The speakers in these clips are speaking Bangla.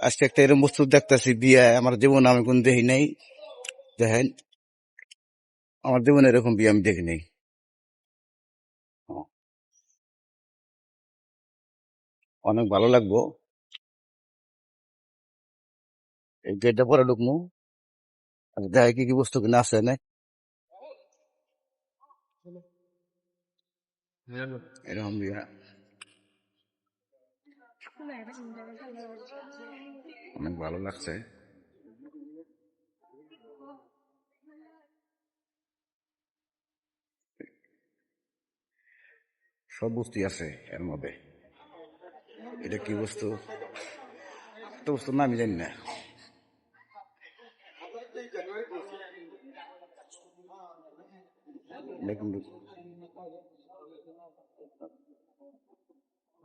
আজকে একটা এরকম বস্তু দেখতেছি, বিয়ে, আমার জীবনে আমি কোন দেখি নাই। দেখেন, আমার জীবনে এরকম বিয়ে আমি দেখি নাই। অনেক ভালো লাগবো। এই গেটটা পরে ঢুকমু। আর দেখে কি কি বস্তু কিনা আছে, না। এরকম বিয়ে। অনেক ভালো লাগছে। সব বস্তুই আছে এর মধ্যে। এটা কি বস্তু? একটা বস্তুর নামই জানি না।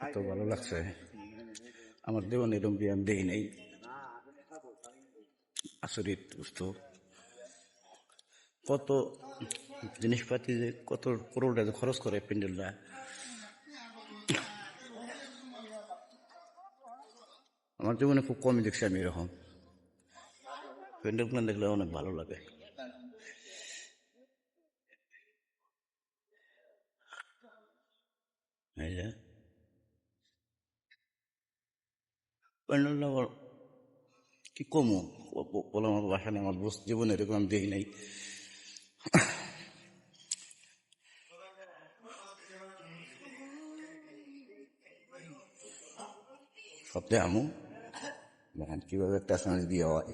এত ভালো লাগছে। আমার জীবনে এরকম বিয়ে আমি দেখি নাই। আসরিত বুঝতো কত জিনিসপাতি যে কত করোড়টা যে খরচ করে প্যান্ডেলটা আমার জীবনে খুব কমই দেখছি আমি এরকম। প্যান্ডেল প্ল্যান দেখলে অনেক ভালো লাগে। যে প্যান্ডেলটা আবার কি কমু বলার মতো বাসা নেই আমার জীবনে এরকম আমি দেখি নাই সপ্তাহে আমু দেখেন কীভাবে একটা সমাজ দিয়ে হয়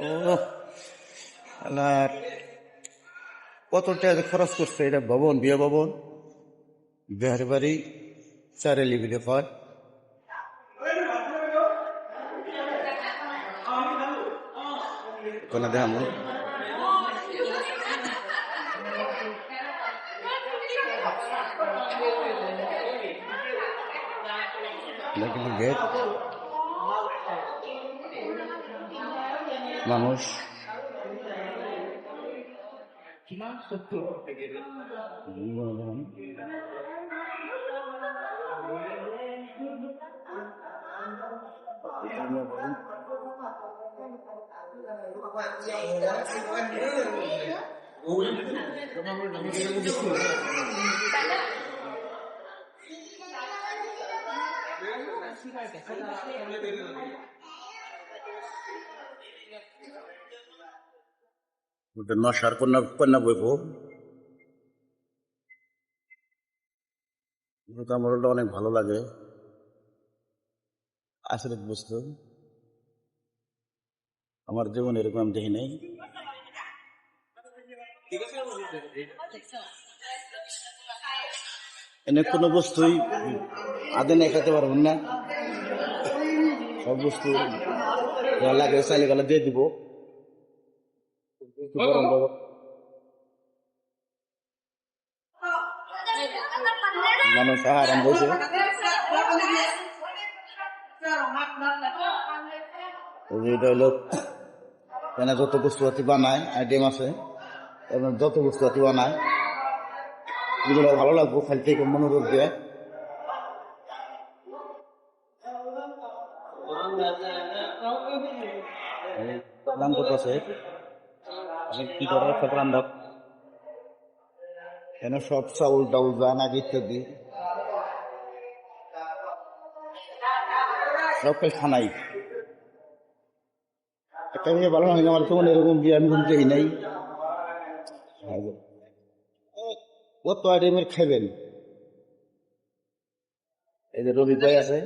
ও আল্লাহ কত টাকা খরচ করছে, এটা ভবন, বিয়ে ভবন বিহার বাড়ি, চারে লিবিলে কয় দেখামু এটা কিন্তু গেট মানুষ ওটা নশার কন্যা কন্যা বইব ওটা আমার ওটা অনেক ভালো লাগে আসলে বুঝতো আমার জীবন এরকম আমি দেখি নাই এনে কোনো বস্তুই আদে নিয়ে খেতে পারবেন না সব বস্তু লাগে চাইলে গেলে দিয়ে দিব একটু গরম দেবো মানুষ আরাম বসে এটা হলো এখানে যত বস্তুপাতি বানায় আইটেম আছে এবং যত বস্তুপাতি বানায় এগুলো ভালো লাগবো খালি থেকে মনোরোগ দিয়ে। দাম কত আছে? কি করে একটা রান্ধব এখানে সব চাউল টাউল জান আগে ইত্যাদি সব খাই খানাই একটা ভালো লাগে আমার এরকম বিয়ে আমি ঘুমতে নাই। কত আইটেমের খাইবেন? এই যে রবি ভাই আছে।